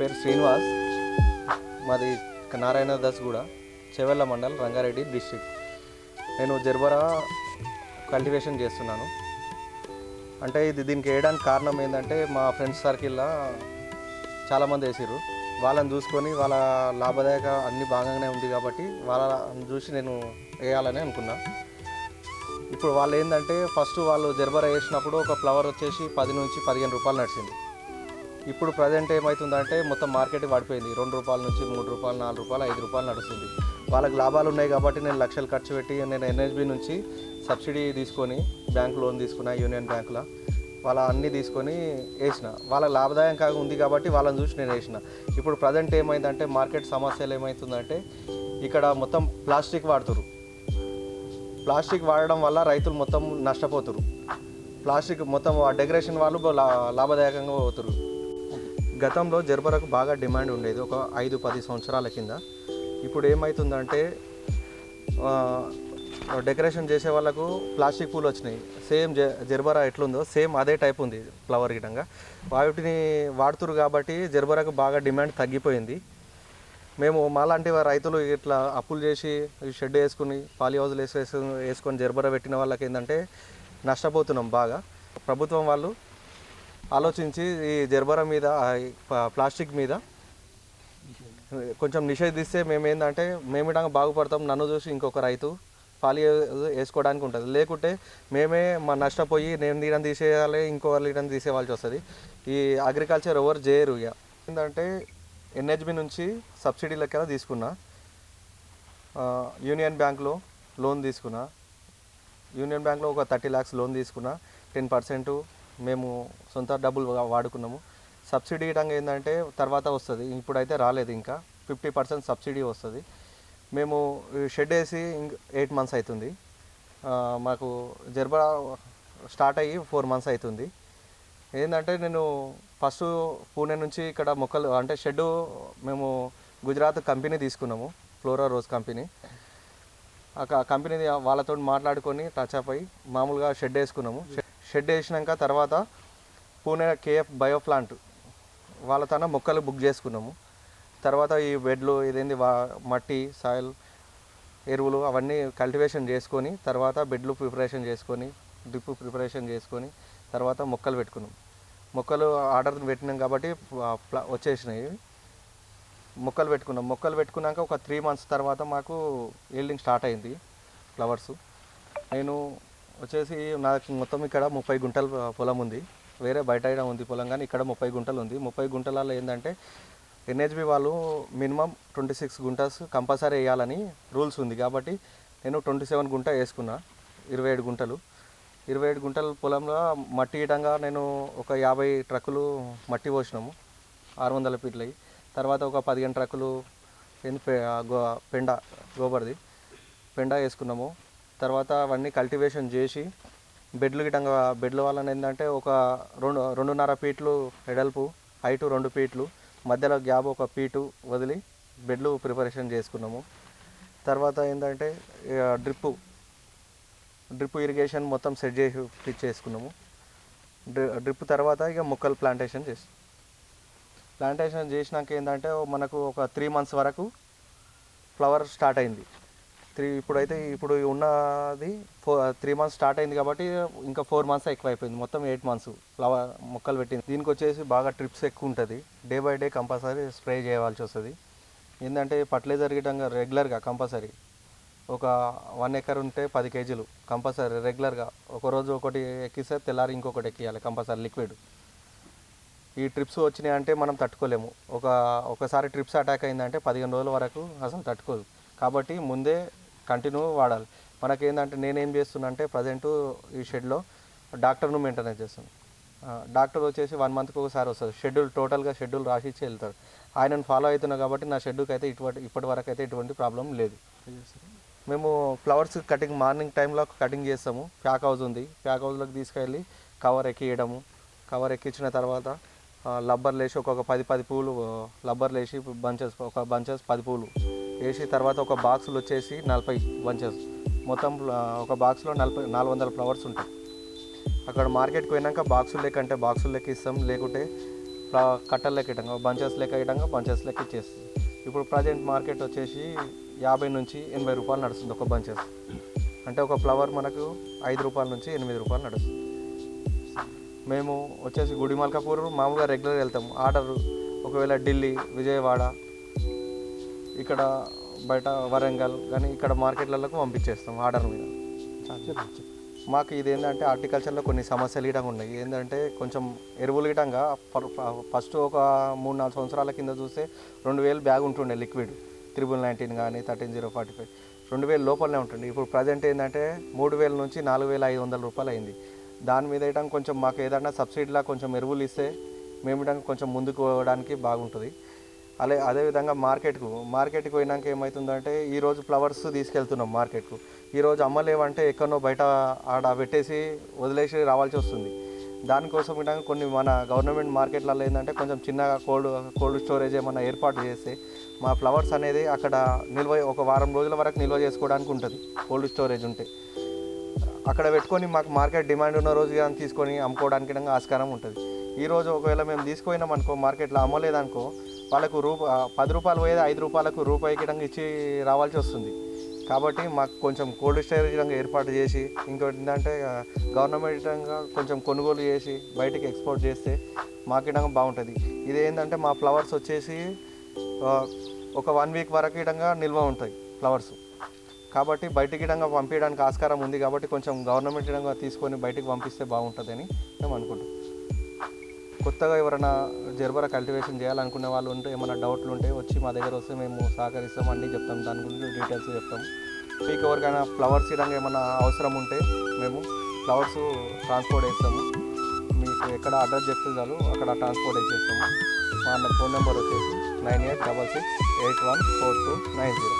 పేరు శ్రీనివాస్. మాది నారాయణ దాస్ కూడా చెవెళ్ళ మండల్ రంగారెడ్డి డిస్టిక్ నేను జర్బరా కల్టివేషన్ చేస్తున్నాను. అంటే ఇది దీనికి వేయడానికి కారణం ఏంటంటే మా ఫ్రెండ్స్ సర్కిల్లో చాలామంది వేసారు వాళ్ళని చూసుకొని వాళ్ళ లాభదాయక అన్ని బాగానే ఉంది కాబట్టి వాళ్ళని చూసి నేను వేయాలని అనుకున్నా. ఇప్పుడు వాళ్ళు ఏంటంటే ఫస్ట్ వాళ్ళు జర్బరా వేసినప్పుడు ఒక ఫ్లవర్ వచ్చేసి పది నుంచి పదిహేను రూపాయలు నడిచింది. ఇప్పుడు ప్రజెంట్ ఏమవుతుందంటే మొత్తం మార్కెట్ పడిపోయింది రెండు రూపాయల నుంచి మూడు రూపాయలు నాలుగు రూపాయలు ఐదు రూపాయలు నడుస్తుంది. వాళ్ళకి లాభాలు ఉన్నాయి కాబట్టి నేను లక్షలు ఖర్చు పెట్టి నేను ఎన్హెచ్బి నుంచి సబ్సిడీ తీసుకొని బ్యాంక్ లోన్ తీసుకున్నా యూనియన్ బ్యాంకులో వాళ్ళ అన్నీ తీసుకొని వేసిన. వాళ్ళ లాభదాయకంగా ఉంది కాబట్టి వాళ్ళని చూసి నేను వేసిన. ఇప్పుడు ప్రజెంట్ ఏమైందంటే మార్కెట్ సమస్యలు ఏమవుతుందంటే ఇక్కడ మొత్తం ప్లాస్టిక్ వాడుతురు ప్లాస్టిక్ వాడడం వల్ల రైతులు మొత్తం నష్టపోతురు ప్లాస్టిక్ మొత్తం ఆ డెకరేషన్ వాళ్ళు లా- లాభదాయకంగా పోతురు గతంలో జర్బరకు బాగా డిమాండ్ ఉండేది ఒక ఐదు పది సంవత్సరాల కింద. ఇప్పుడు ఏమవుతుందంటే డెకరేషన్ చేసే వాళ్ళకు ప్లాస్టిక్ పూలు వచ్చినాయి. సేమ్ జె జర్బరా ఎట్లుందో సేమ్ అదే టైప్ ఉంది ఫ్లవర్ గిటంగా. వాటిని వాడుతురు కాబట్టి జర్బరాకు బాగా డిమాండ్ తగ్గిపోయింది. మేము మాలాంటి రైతులు ఇట్లా అప్పులు చేసి షెడ్ వేసుకుని పాలి హౌజులు వేసి వేసుకొని వేసుకొని జర్బరా పెట్టిన వాళ్ళకి ఏంటంటే నష్టపోతున్నాం బాగా. ప్రభుత్వం వాళ్ళు ఆలోచించి ఈ జర్బరా మీద ప్లాస్టిక్ మీద కొంచెం నిషేధిస్తే మేము ఏంటంటే మేము ఇటంగా బాగుపడతాం. నన్ను చూసి ఇంకొక రైతు పాలి వేసుకోవడానికి ఉంటుంది. లేకుంటే మేమే మా నష్టపోయి నేను నీడని తీసేయాలి ఇంకో నీడని తీసేవాల్సి వస్తుంది. ఈ అగ్రికల్చర్ ఎవరు చేయరు ఇక. ఏంటంటే ఎన్హెచ్బి నుంచి సబ్సిడీ లెక్కన తీసుకున్నా. యూనియన్ బ్యాంక్లో లోన్ తీసుకున్నా. యూనియన్ బ్యాంక్లో ఒక థర్టీ ల్యాక్స్ లోన్ తీసుకున్నా. టెన్ పర్సెంట్ మేము సొంత డబ్బులు వాడుకున్నాము. సబ్సిడీ రంగం ఏంటంటే తర్వాత వస్తుంది. ఇప్పుడైతే రాలేదు ఇంకా. ఫిఫ్టీ పర్సెంట్ సబ్సిడీ వస్తుంది. మేము షెడ్ వేసి ఎయిట్ మంత్స్ అవుతుంది మాకు జర్బా స్టార్ట్ అయ్యి ఫోర్ మంత్స్ అవుతుంది ఏంటంటే నేను ఫస్ట్ పూణే నుంచి ఇక్కడ మొక్కలు అంటే షెడ్ మేము గుజరాత్ కంపెనీ తీసుకున్నాము. Flora Rose company. ఆ కంపెనీ వాళ్ళతో మాట్లాడుకొని టచ్ అప్ అయ్యి మామూలుగా షెడ్ వేసుకున్నాము. షెడ్ వేసినాక తర్వాత పూణే కేఎఫ్ బయో ప్లాంట్ వాళ్ళతోన మొక్కలు బుక్ చేసుకున్నాము. తర్వాత ఈ బెడ్లు ఇదేంది వా మట్టి సాయిల్ ఎరువులు అవన్నీ కల్టివేషన్ చేసుకొని తర్వాత బెడ్లు ప్రిపరేషన్ చేసుకొని డ్రిప్ ప్రిపరేషన్ చేసుకొని తర్వాత మొక్కలు పెట్టుకున్నాం. మొక్కలు ఆర్డర్ పెట్టినాం కాబట్టి వచ్చేసినాయి. మొక్కలు పెట్టుకున్నాం. మొక్కలు పెట్టుకున్నాక ఒక త్రీ మంత్స్ తర్వాత మాకు ఈల్డింగ్ స్టార్ట్ అయింది ఫ్లవర్స్. నేను వచ్చేసి నాకు మొత్తం ఇక్కడ ముప్పై గుంటల పొలం ఉంది. వేరే బయట అయినా ఉంది పొలం కానీ ఇక్కడ ముప్పై గుంటలు ఉంది. ముప్పై గుంటలలో ఏంటంటే ఎన్హెచ్బి వాళ్ళు minimum twenty six guntas compulsory వేయాలని రూల్స్ ఉంది. కాబట్టి నేను ట్వంటీ సెవెన్ గుంట వేసుకున్నా ఇరవై ఏడు గుంటలు. ఇరవై ఏడు గుంటల పొలంలో మట్టి ఇటంగా నేను ఒక యాభై ట్రక్కులు మట్టి పోసినాము. ఆరు వందల ఫీట్లయి. తర్వాత ఒక పదిహేను ట్రక్కులు గో పెండ గోబర్ది. పెండ వేసుకున్నాము. తర్వాత అవన్నీ కల్టివేషన్ చేసి బెడ్లు గిటంగా బెడ్ల వలన ఏంటంటే ఒక రెండు రెండున్నర ఫీట్లు ఎడల్పు హైటు రెండు ఫీట్లు మధ్యలో గ్యాప్ ఒక ఫీటు వదిలి బెడ్లు ప్రిపరేషన్ చేసుకున్నాము. తర్వాత ఏంటంటే డ్రిప్పు డ్రిప్ ఇరిగేషన్ మొత్తం సెట్ చేసి ఫిట్ చేసుకున్నాము డ్రిప్ తర్వాత ఇక మొక్కలు ప్లాంటేషన్ చేసి ప్లాంటేషన్ చేసినాక ఏంటంటే మనకు ఒక త్రీ మంత్స్ వరకు ఫ్లవర్ స్టార్ట్ అయింది. త్రీ ఇప్పుడైతే ఇప్పుడు ఉన్నది ఫోర్ త్రీ మంత్స్ స్టార్ట్ అయింది కాబట్టి ఇంకా ఫోర్ మంత్స్ ఎక్కువ అయిపోయింది మొత్తం ఎయిట్ మంత్స్ ఫ్లవర్ మొక్కలు పెట్టింది. దీనికి వచ్చేసి బాగా ట్రిప్స్ ఎక్కువ ఉంటుంది day by day compulsory spray చేయవలసి వస్తుంది. ఏంటంటే ఫర్టిలైజర్ గిటంగా రెగ్యులర్గా కంపల్సరీ ఒక వన్ ఎకర్ ఉంటే పది కేజీలు కంపల్సరీ రెగ్యులర్గా. ఒకరోజు ఒకటి ఎక్కిస్తే తెల్లారి ఇంకొకటి ఎక్కియాలి కంపల్సరీ లిక్విడ్. ఈ ట్రిప్స్ వచ్చినాయి అంటే మనం తట్టుకోలేము. ఒక ఒకసారి ట్రిప్స్ అటాక్ అయిందంటే పదిహేను రోజుల వరకు అసలు తట్టుకోదు. కాబట్టి ముందే కంటిన్యూ వాడాలి. మనకేందంటే నేనేం చేస్తున్నా అంటే ప్రజెంట్ ఈ షెడ్లో డాక్టర్ను మెయింటెనెన్స్ చేస్తాను డాక్టర్ వచ్చేసి వన్ మంత్కి ఒకసారి వస్తారు షెడ్యూల్ టోటల్గా షెడ్యూల్ రాసి ఇచ్చి వెళ్తారు ఆయనను ఫాలో అవుతున్నా కాబట్టి నా షెడ్యూల్కి అయితే ఇటువంటి ఇప్పటి వరకు అయితే ఎటువంటి ప్రాబ్లం లేదు. మేము ఫ్లవర్స్ కటింగ్ మార్నింగ్ టైంలో కటింగ్ చేస్తాము. ప్యాక్ హౌస్ ఉంది. ప్యాక్ హౌస్లోకి తీసుకెళ్ళి కవర్ ఎక్కియడము. కవర్ ఎక్కించిన తర్వాత లబ్బర్ లబ్బర్లు వేసి ఒక్కొక్క పది పది పూలు లబ్బర్ లబ్బర్లు బంచెస్ ఒక బంచెస్ పది పూలు. వేసి తర్వాత ఒక బాక్సులు వచ్చేసి నలభై బంచెస్ మొత్తం ఒక బాక్స్లో నలభై నాలుగు వందల ఫ్లవర్స్ ఉంటాయి. అక్కడ మార్కెట్కి పోయినాక బాక్సులు లెక్క అంటే బాక్సులు లెక్క ఇస్తాం. లేకుంటే కట్టలు లెక్క ఇవ్వడం బంచెస్ లెక్క ఇటంగా బంచెస్ లెక్క ఇచ్చేస్తుంది ఇప్పుడు ప్రజెంట్ మార్కెట్ వచ్చేసి యాభై నుంచి ఎనభై రూపాయలు నడుస్తుంది ఒక బంచెస్. అంటే ఒక ఫ్లవర్ మనకు ఐదు రూపాయల నుంచి ఎనిమిది రూపాయలు నడుస్తుంది. మేము వచ్చేసి గుడి మల్కాపూర్ మామూలుగా రెగ్యులర్ వెళ్తాం ఆర్డర్ ఒకవేళ ఢిల్లీ విజయవాడ ఇక్కడ బయట వరంగల్ కానీ ఇక్కడ మార్కెట్లకు పంపించేస్తాం ఆర్డర్ మీద. మాకు ఇది ఏంటంటే హార్టికల్చర్లో కొన్ని సమస్యలు గిటంగా ఉన్నాయి. ఏంటంటే కొంచెం ఎరువులు గిటంగా ఫస్ట్ ఒక మూడు నాలుగు సంవత్సరాల కింద చూస్తే రెండు వేలు బ్యాగ్ ఉంటుండే లిక్విడ్. త్రిబుల్ నైన్టీన్ కానీ థర్టీన్ జీరో ఫార్టీ ఫైవ్. రెండు వేలు లోపలనే ఉంటుంది ఇప్పుడు ప్రజెంట్ ఏంటంటే మూడు వేల నుంచి నాలుగు వేల ఐదు వందల రూపాయలు అయింది. దాని మీద ఇటం కొంచెం మాకు ఏదైనా సబ్సిడీలా కొంచెం ఎరువులు ఇస్తే మేము ఇటంగా కొంచెం ముందుకు పోవడానికి బాగుంటుంది. అదే అదేవిధంగా మార్కెట్కు మార్కెట్కి పోయినాక ఏమవుతుందంటే ఈరోజు ఫ్లవర్స్ తీసుకెళ్తున్నాం మార్కెట్కు. ఈరోజు అమ్మలేవంటే ఎక్కడనో బయట ఆడ పెట్టేసి వదిలేసి రావాల్సి వస్తుంది. దానికోసం కూడా కొన్ని మన గవర్నమెంట్ మార్కెట్లలో ఏంటంటే కొంచెం చిన్నగా కోల్డ్ కోల్డ్ స్టోరేజ్ ఏమైనా ఏర్పాటు చేస్తే మా ఫ్లవర్స్ అనేది అక్కడ నిల్వ ఒక వారం రోజుల వరకు నిల్వ చేసుకోవడానికి ఉంటుంది కోల్డ్ స్టోరేజ్ ఉంటే. అక్కడ పెట్టుకొని మాకు మార్కెట్ డిమాండ్ ఉన్న రోజు కానీ తీసుకొని అమ్ముకోవడానికి ఆస్కారం ఉంటుంది. ఈరోజు ఒకవేళ మేము తీసుకుపోయినాం అనుకో మార్కెట్లో అమ్మలేదనుకో వాళ్ళకు రూప పది రూపాయలు పోయేది ఐదు రూపాయలకు రూపాయికి గిడంగా ఇచ్చి రావాల్సి వస్తుంది. కాబట్టి మాకు కొంచెం కోల్డ్ స్టోరేజ్ ఇడంగా ఏర్పాటు చేసి ఇంకోటి ఏంటంటే గవర్నమెంట్ ఇడంగా కొంచెం కొనుగోలు చేసి బయటికి ఎక్స్పోర్ట్ చేస్తే మాకు ఇడంగా బాగుంటుంది. ఇదేంటంటే మా ఫ్లవర్స్ వచ్చేసి ఒక వన్ వీక్ వరకు ఇడంగా నిల్వ ఉంటాయి ఫ్లవర్స్. కాబట్టి బయటికి ఇడంగా పంపించడానికి ఆస్కారం ఉంది కాబట్టి కొంచెం గవర్నమెంట్ ఇడంగా తీసుకొని బయటికి పంపిస్తే బాగుంటుందని మేము అనుకుంటాం కొత్తగా ఎవరైనా జర్బరా కల్టివేషన్ చేయాలనుకునే వాళ్ళు ఉంటే ఏమైనా డౌట్లు ఉంటే వచ్చి మా దగ్గర వస్తే మేము సహకరిస్తాం అన్నీ చెప్తాం. దాని గురించి డీటెయిల్స్ చెప్తాం. మీకు ఎవరికైనా ఫ్లవర్స్ ఇడంగా ఏమైనా అవసరం ఉంటే మేము ఫ్లవర్స్ ట్రాన్స్పోర్ట్ చేస్తాము. మీకు ఎక్కడ అడ్రస్ చెప్తే చాలు అక్కడ ట్రాన్స్పోర్ట్ వేసేస్తాము మా ఫోన్ నెంబర్ వచ్చేసి nine eight double six eight one four two nine zero.